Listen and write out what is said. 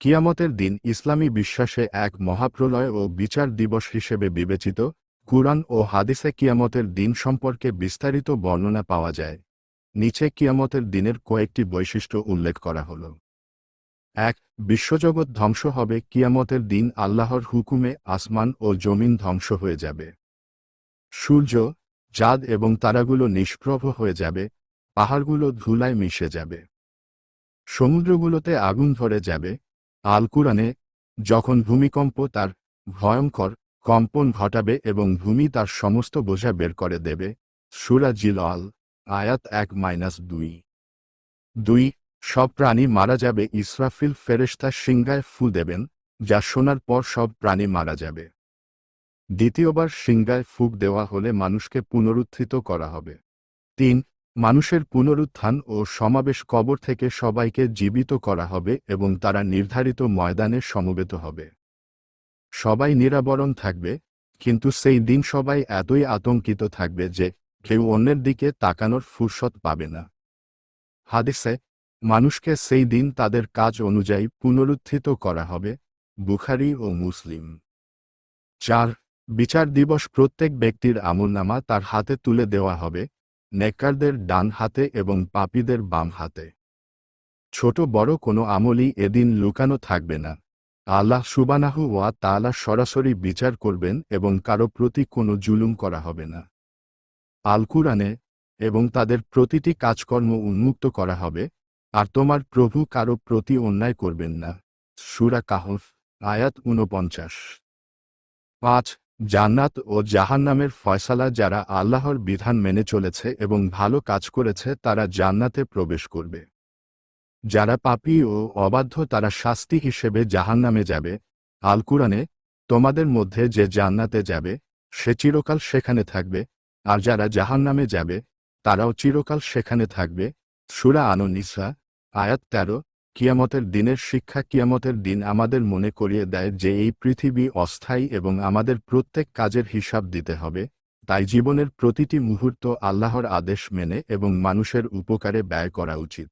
কিয়ামতের দিন ইসলামী বিশ্বাসে এক মহাপ্রলয় ও বিচার দিবস হিসেবে বিবেচিত, কুরআন ও হাদিসে কিয়ামতের দিন সম্পর্কে বিস্তারিত বর্ণনা পাওয়া যায়। নিচে কিয়ামতের দিনের কয়েকটি বৈশিষ্ট্য উল্লেখ করা হল। এক, বিশ্বজগৎ ধ্বংস হবে, কিয়ামতের দিন আল্লাহর হুকুমে আসমান ও জমিন ধ্বংস হয়ে যাবে। সূর্য চাঁদ এবং তারাগুলো নিষ্প্রভ হয়ে যাবে, পাহাড়গুলো ধুলায় মিশে যাবে। সমুদ্রগুলোতে আগুন ধরে যাবে আল কুরআনে যখন ভূমিকম্প তার ভয়ঙ্কর কম্পন ঘটাবে এবং ভূমি তার সমস্ত বোঝা বের করে দেবে, সুরা জিল আল আয়াত এক মাইনাস দুই। দুই, সব প্রাণী মারা যাবে, ইসরাফিল ফেরেশতা সিংগায় ফু দেবেন, যা শোনার পর সব প্রাণী মারা যাবে। দ্বিতীয়বার সিংগায় ফুক দেওয়া হলে মানুষকে পুনরুত্থিত করা হবে। তিন মানুষের পুনরুত্থান ও সমাবেশ কবর থেকে সবাইকে জীবিত করা হবে এবং তারা নির্ধারিত ময়দানে সমবেত হবে। সবাই নিরাবরণ থাকবে, কিন্তু সেই দিন সবাই এতই আতঙ্কিত থাকবে যে কেউ অন্যের দিকে তাকানোর ফুরসত পাবে না। হাদিসে, মানুষকে সেই দিন তাদের কাজ অনুযায়ী পুনরুত্থিত করা হবে, বুখারি ও মুসলিম। চার, বিচার দিবস প্রত্যেক ব্যক্তির আমলনামা তার হাতে তুলে দেওয়া হবে নেককারদের ডান হাতে এবং পাপীদের বাম হাতে। ছোট বড় কোনো আমলই এদিন লুকানো থাকবে না। আল্লাহ সুবানাহু ওয়া তালা সরাসরি বিচার করবেন এবং কারও প্রতি কোনো জুলুম করা হবে না। আল কুরআনে, এবং তাদের প্রতিটি কাজকর্ম উন্মুক্ত করা হবে, আর তোমার প্রভু কারও প্রতি অন্যায় করবেন না। সুরা কাহফ, আয়াত ঊনপঞ্চাশ। পাঁচ জান্নাত ও জাহান্নামের ফয়সালা যারা আল্লাহর বিধান মেনে চলেছে এবং ভালো কাজ করেছে, তারা জান্নাতে প্রবেশ করবে। যারা পাপী ও অবাধ্য, তারা শাস্তি হিসেবে জাহান্নামে যাবে। আল কুরআনে, তোমাদের মধ্যে যে জান্নাতে যাবে, সে চিরকাল সেখানে থাকবে। আর যারা জাহান্নামে যাবে, তারাও চিরকাল সেখানে থাকবে। সুরা আননিসা, আয়াত তেরো কিয়ামতের দিনের শিক্ষা কিয়ামতের দিন আমাদের মনে করিয়ে দেয় যে এই পৃথিবী অস্থায়ী এবং আমাদের প্রত্যেক কাজের হিসাব দিতে হবে, তাই জীবনের প্রতিটি মুহূর্ত আল্লাহর আদেশ মেনে এবং মানুষের উপকারে ব্যয় করা উচিত।